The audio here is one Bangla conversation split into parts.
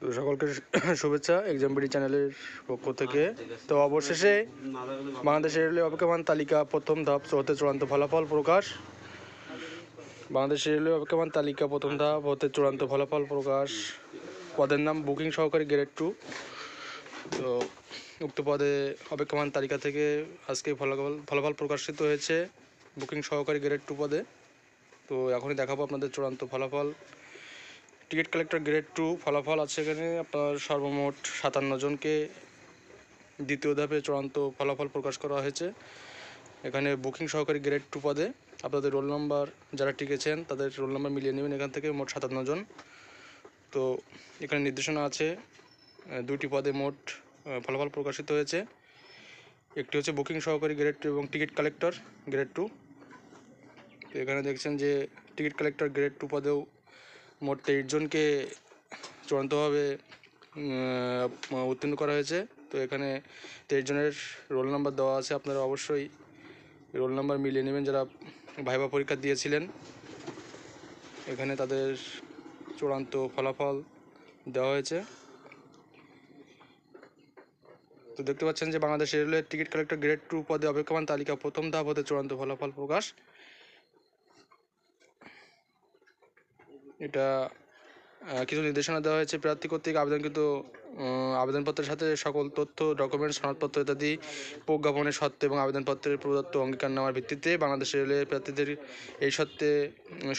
তো সকলকে শুভেচ্ছা এক্সাম বিডি চ্যানেলের পক্ষ থেকে। তো অবশেষে বাংলাদেশের রেলওয়ে অপেক্ষমান তালিকা প্রথম ধাপ হতে চূড়ান্ত ফলাফল প্রকাশ। বাংলাদেশের রেলওয়ে অপেক্ষমান তালিকা প্রথম ধাপ হতে চূড়ান্ত ফলাফল প্রকাশ। পদের নাম বুকিং সহকারী গ্রেড টু। তো উক্ত পদে অপেক্ষমান তালিকা থেকে আজকে ফলাফল ফলাফল প্রকাশিত হয়েছে বুকিং সহকারী গ্রেড টু পদে। তো এখনই দেখাবো আপনাদের চূড়ান্ত ফলাফল। টিকিট কালেক্টর গ্রেড টু ফলাফল আছে এখানে। আপনার সর্বমোট সাতান্ন জনকে দ্বিতীয় ধাপে চূড়ান্ত ফলাফল প্রকাশ করা হয়েছে। এখানে বুকিং সহকারী গ্রেড টু পদে আপনাদের রোল নাম্বার, যারা টিকেছেন তাদের রোল নাম্বার মিলিয়ে নেবেন এখান থেকে মোট সাতান্ন জন। তো এখানে নির্দেশনা আছে দুটি পদে মোট ফলাফল প্রকাশিত হয়েছে। একটি হচ্ছে বুকিং সহকারী গ্রেড টু এবং টিকিট কালেক্টর গ্রেড টু। তো এখানে দেখছেন যে টিকিট কালেক্টর গ্রেড টু পদেও মোট তেইশ জনকে চূড়ান্তভাবে উত্তীর্ণ করা হয়েছে। তো এখানে তেইশ জনের রোল নাম্বার দেওয়া আছে। আপনারা অবশ্যই রোল নাম্বার মিলিয়ে নেবেন যারা ভাইবা পরীক্ষা দিয়েছিলেন। এখানে তাদের চূড়ান্ত ফলাফল দেওয়া হয়েছে। তো দেখতে পাচ্ছেন যে বাংলাদেশ রেলওয়ের টিকিট কালেক্টর গ্রেড টু পদে অপেক্ষমান তালিকা প্রথম ধাপ হতে চূড়ান্ত ফলাফল প্রকাশ। এটা কিছু নির্দেশনা দেওয়া হয়েছে। প্রার্থী কর্তৃক আবেদনকৃত আবেদনপত্রের সাথে সকল তথ্য ডকুমেন্ট সনদপত্র ইত্যাদি প্রজ্ঞাপনের সত্ত্বে এবং আবেদনপত্রের প্রদত্ত অঙ্গীকার নেওয়ার ভিত্তিতে বাংলাদেশ রেলের প্রার্থীদের এই সত্ত্বে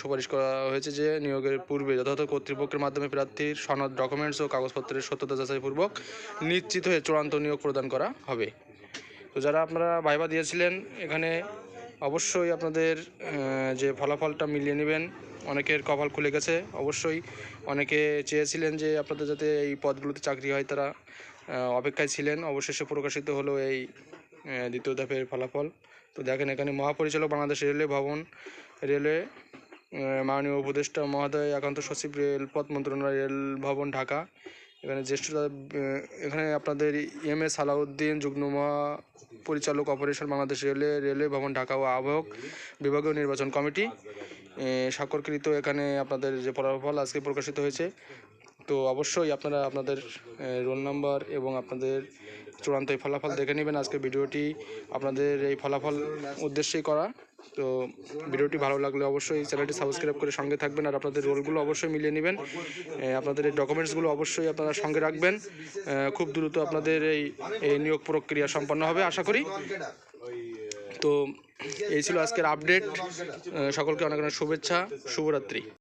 সুপারিশ করা হয়েছে যে নিয়োগের পূর্বে যথাযথ কর্তৃপক্ষের মাধ্যমে প্রার্থীর সনদ ডকুমেন্টস ও কাগজপত্রের সত্যতা যাচাইপূর্বক নিশ্চিত হয়ে চূড়ান্ত নিয়োগ প্রদান করা হবে। তো যারা আপনারা ভাইবা দিয়েছিলেন এখানে, অবশ্যই আপনাদের যে ফলাফলটা মিলিয়ে নেবেন অনেকের কপাল খুলে গেছে। অবশ্যই অনেকে চেয়েছিলেন যে আপনাদের যাতে এই পদগুলোতে চাকরি হয় তারা অপেক্ষায় ছিলেন। অবশেষে প্রকাশিত হলো এই দ্বিতীয় ধাপের ফলাফল। তো দেখেন এখানে মহাপরিচালক বাংলাদেশ রেলওয়ে ভবন রেলওয়ে মাননীয় উপদেষ্টা মহোদয় একান্ত সচিব রেলপথ মন্ত্রণালয় রেল ভবন ঢাকা। এখানে জ্যেষ্ঠ আহ, এখানে আপনাদের এম এস সালাউদ্দিন যুগ্ম পরিচালক অপারেশন বাংলাদেশ রেলওয়ে রেলওয়ে ভবন ঢাকা ও আহ্বায়ক বিভাগীয় নির্বাচন কমিটি। স্বাক্ষরকৃত এখানে আপনাদের যে ফলাফল আজকে প্রকাশিত হয়েছে তো অবশ্যই আপনারা আপনাদের রোল নাম্বার এবং আপনাদের চূড়ান্ত এই ফলাফল দেখে নেবেন আজকে ভিডিওটি। আপনাদের এই ফলাফল উদ্দেশ্যেই করা। তো ভিডিওটি ভালো লাগলে অবশ্যই চ্যানেলটি সাবস্ক্রাইব করে সঙ্গে থাকবেন আর আপনাদের রোলগুলো অবশ্যই মিলিয়ে নেবেন। আপনাদের এই ডকুমেন্টসগুলো অবশ্যই আপনারা সঙ্গে রাখবেন। খুব দ্রুত আপনাদের এই নিয়োগ প্রক্রিয়া সম্পন্ন হবে আশা করি। তো এই ছিল আজকের আপডেট। সকলকে অনেক অনেক শুভেচ্ছা। শুভরাত্রি।